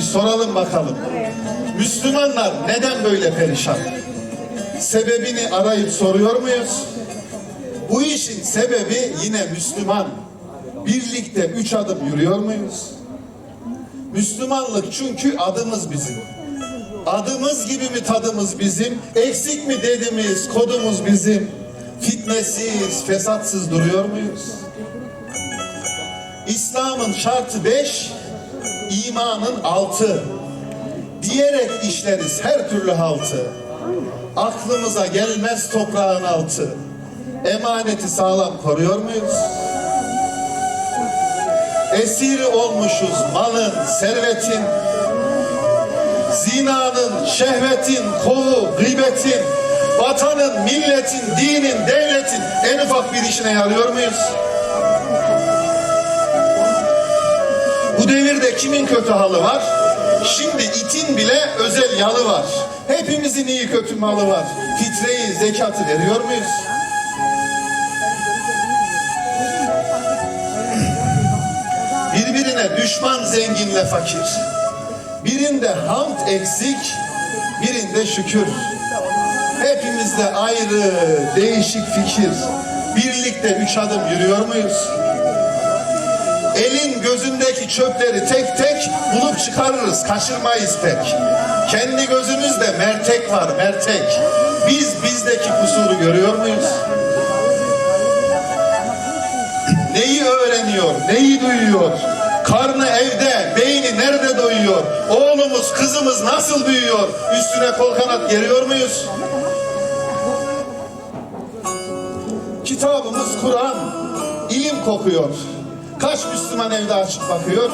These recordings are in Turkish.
bir soralım bakalım. Müslümanlar neden böyle perişan? Sebebini arayıp soruyor muyuz? Bu işin sebebi yine Müslüman. Birlikte üç adım yürüyor muyuz? Müslümanlık çünkü adımız bizim. Adımız gibi mi tadımız bizim? Eksik mi dedimiz, kodumuz bizim? Fitnesiz, fesatsız duruyor muyuz? İslam'ın şartı beş, imanın altı. Diyerek işleriz her türlü haltı. Aklımıza gelmez toprağın altı. Emaneti sağlam koruyor muyuz? Esiri olmuşuz malın, servetin, zinanın, şehvetin, kovu, gıybetin, vatanın, milletin, dinin, devletin en ufak bir işine yarıyor muyuz? Devirde kimin kötü halı var? Şimdi itin bile özel yalı var. Hepimizin iyi kötü malı var. Fitreyi, zekatı veriyor muyuz? Birbirine düşman zenginle fakir. Birinde hamd eksik, birinde şükür. Hepimizde ayrı, değişik fikir. Birlikte üç adım yürüyor muyuz? Elin gözündeki çöpleri tek tek bulup çıkarırız, kaçırmayız pek. Kendi gözümüzde mertek var, mertek. Biz bizdeki kusuru görüyor muyuz? Neyi öğreniyor, neyi duyuyor? Karnı evde, beyni nerede doyuyor? Oğlumuz, kızımız nasıl büyüyor? Üstüne kol kanat geriyor muyuz? Kitabımız Kur'an, ilim kokuyor. Kaç Müslüman evde açıp bakıyor?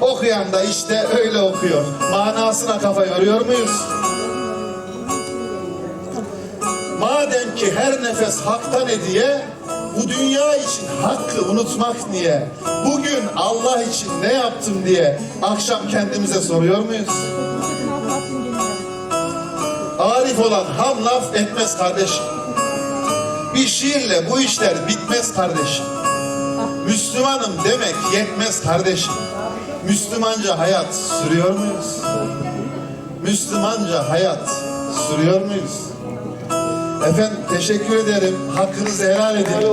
Okuyan da işte öyle okuyor. Manasına kafa yoruyor muyuz? Madem ki her nefes haktan hediye, bu dünya için hakkı unutmak niye? Bugün Allah için ne yaptım diye akşam kendimize soruyor muyuz? Arif olan ham laf etmez kardeşim. Bir şiirle bu işler bitmez kardeşim. Müslümanım demek yetmez kardeşim. Müslümanca hayat sürüyor muyuz? Müslümanca hayat sürüyor muyuz? Efendim teşekkür ederim. Hakkınızı helal edin.